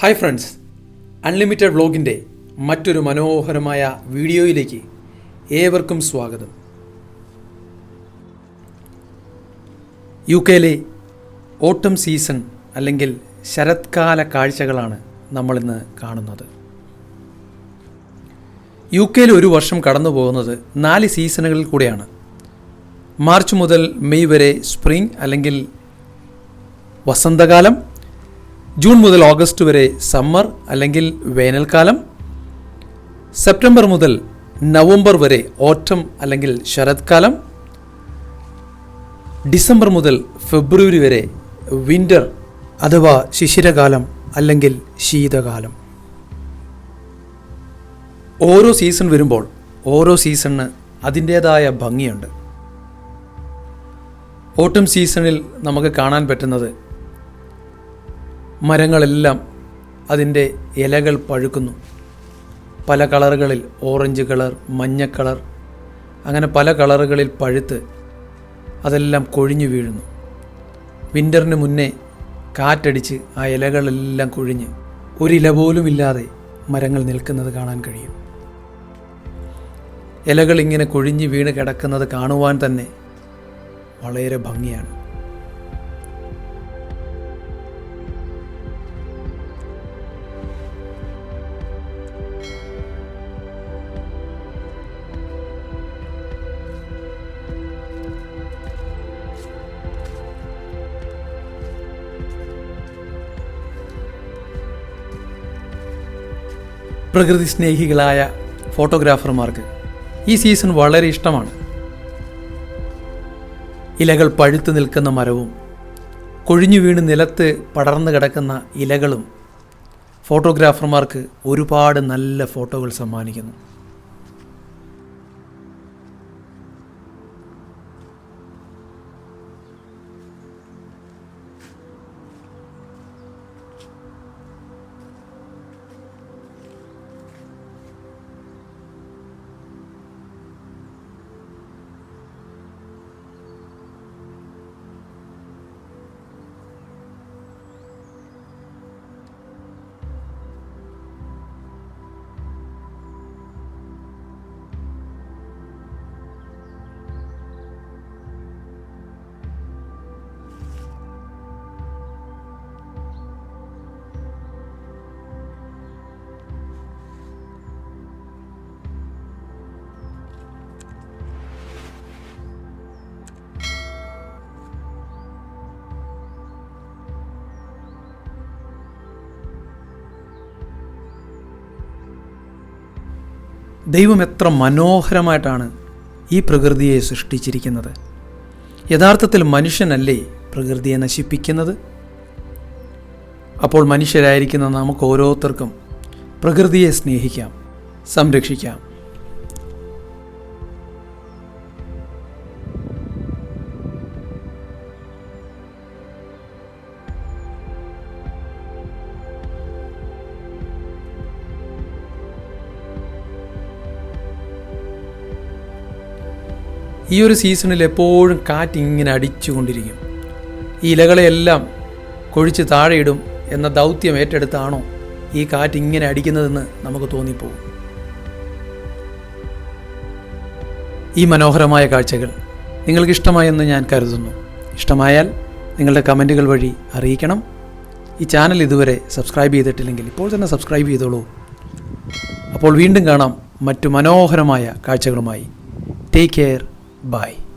Hi friends. Unlimited വ്ളോഗിന്റെ മറ്റൊരു മനോഹരമായ വീഡിയോയിലേക്ക് ഏവർക്കും സ്വാഗതം. യു കെയിലെ ഓട്ടം സീസൺ അല്ലെങ്കിൽ ശരത്കാല കാഴ്ചകളാണ് നമ്മളിന്ന് കാണുന്നത്. യു കെയിൽ ഒരു വർഷം കടന്നു പോകുന്നത് നാല് സീസണുകളിൽ കൂടെയാണ്. മാർച്ച് മുതൽ മെയ് വരെ സ്പ്രിംഗ് അല്ലെങ്കിൽ വസന്തകാലം ജൂൺ മുതൽ ഓഗസ്റ്റ് വരെ സമ്മർ അല്ലെങ്കിൽ വേനൽക്കാലം. സെപ്റ്റംബർ മുതൽ നവംബർ വരെ ഓട്ടം അല്ലെങ്കിൽ ശരത്കാലം. ഡിസംബർ മുതൽ ഫെബ്രുവരി വരെ വിന്റർ അഥവാ ശിശിരകാലം അല്ലെങ്കിൽ ശീതകാലം. ഓരോ സീസൺ വരുമ്പോൾ ഓരോ സീസണിന് അതിന്റേതായ ഭംഗിയുണ്ട്. ഓട്ടം സീസണിൽ നമുക്ക് കാണാൻ പറ്റുന്നത് മരങ്ങളെല്ലാം അതിന്റെ ഇലകൾ പഴുക്കുന്നു. പല കളറുകളിൽ ഓറഞ്ച് കളർ മഞ്ഞ കളർ അങ്ങനെ പല കളറുകളിൽ പഴുത്ത് അതെല്ലാം കൊഴിഞ്ഞു വീഴുന്നു. വിന്ററിന് മുന്നേ കാറ്റടിച്ച് ആ ഇലകളെല്ലാം കൊഴിഞ്ഞ് ഒരില പോലും ഇല്ലാതെ മരങ്ങൾ നിൽക്കുന്നത് കാണാൻ കഴിയും. ഇലകൾ ഇങ്ങനെ കൊഴിഞ്ഞ് വീണ് കിടക്കുന്നത് കാണുവാൻ തന്നെ വളരെ ഭംഗിയാണ്. പ്രകൃതി സ്നേഹികളായ ഫോട്ടോഗ്രാഫർമാർക്ക് ഈ സീസൺ വളരെ ഇഷ്ടമാണ്. ഇലകൾ പഴുത്തു നിൽക്കുന്ന മരവും കൊഴിഞ്ഞു വീണ് നിലത്ത് പടർന്നു കിടക്കുന്ന ഇലകളും ഫോട്ടോഗ്രാഫർമാർക്ക് ഒരുപാട് നല്ല ഫോട്ടോകൾ സമ്മാനിക്കുന്നു. ദൈവം എത്ര മനോഹരമായിട്ടാണ് ഈ പ്രകൃതിയെ സൃഷ്ടിച്ചിരിക്കുന്നത്. യഥാർത്ഥത്തിൽ മനുഷ്യനല്ലേ പ്രകൃതിയെ നശിപ്പിക്കുന്നത്? അപ്പോൾ മനുഷ്യരായിരിക്കുന്ന നമുക്ക് ഓരോരുത്തർക്കും പ്രകൃതിയെ സ്നേഹിക്കാം സംരക്ഷിക്കാം ഈ ഒരു സീസണിൽ എപ്പോഴും കാറ്റ് ഇങ്ങനെ അടിച്ചുകൊണ്ടിരിക്കും. ഈ ഇലകളെയെല്ലാം കൊഴിച്ച് താഴെയിടും എന്ന ദൗത്യം ഏറ്റെടുത്താണോ ഈ കാറ്റ് ഇങ്ങനെ അടിക്കുന്നതെന്ന് നമുക്ക് തോന്നിപ്പോകും. ഈ മനോഹരമായ കാഴ്ചകൾ നിങ്ങൾക്ക് ഇഷ്ടമായെന്ന് ഞാൻ കരുതുന്നു. ഇഷ്ടമായാൽ നിങ്ങളുടെ കമന്റുകൾ വഴി അറിയിക്കണം. ഈ ചാനൽ ഇതുവരെ സബ്സ്ക്രൈബ് ചെയ്തിട്ടില്ലെങ്കിൽ ഇപ്പോൾ തന്നെ സബ്സ്ക്രൈബ് ചെയ്തോളൂ. അപ്പോൾ വീണ്ടും കാണാം മറ്റു മനോഹരമായ കാഴ്ചകളുമായി. Take care. Bye.